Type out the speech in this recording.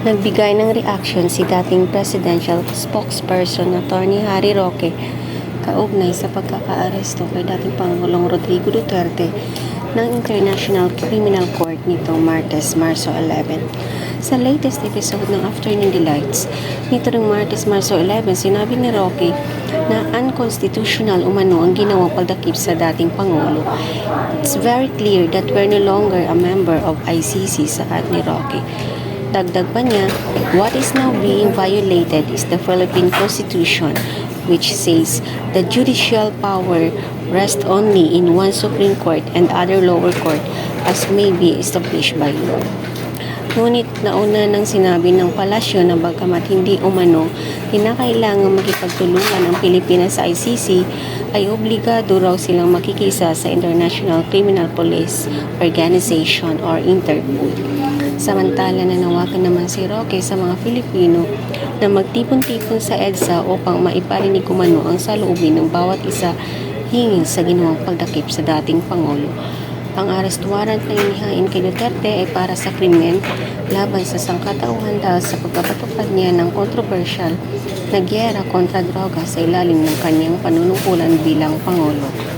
Nagbigay ng reaction si dating presidential spokesperson na Tony Harry Roque kaugnay sa pagkakaaresto kay dating Pangulong Rodrigo Duterte ng International Criminal Court nitong Martes, Marso 11. Sa latest episode ng Afternoon Delights, nito ng Martes, Marso 11, sinabi ni Roque na unconstitutional umano ang ginawang pagdakip sa dating Pangulo. It's very clear that we're no longer a member of ICC, saad ni Roque. Dagdag pa niya, what is now being violated is the Philippine Constitution which says the judicial power rests only in one Supreme Court and other lower court as may be established by law. Ngunit nauna nang sinabi ng palasyo na bagamat hindi umano kinakailangan makipagtulungan ang Pilipinas sa ICC ay obligado raw silang makikisa sa International Criminal Police Organization or Interpol. Samantala nanawagan naman si Roque sa mga Filipino na magtipon-tipon sa EDSA upang maiparinig kumano ang saloobin ng bawat isa hingin sa ginawang pagdakip sa dating Pangulo. Ang arrest warrant na inihain kay Duterte ay para sa krimen laban sa sangkatauhan dahil sa pagkapatupad niya ng kontrobersyal na gyera kontra droga sa ilalim ng kanyang panunungkulan bilang Pangulo.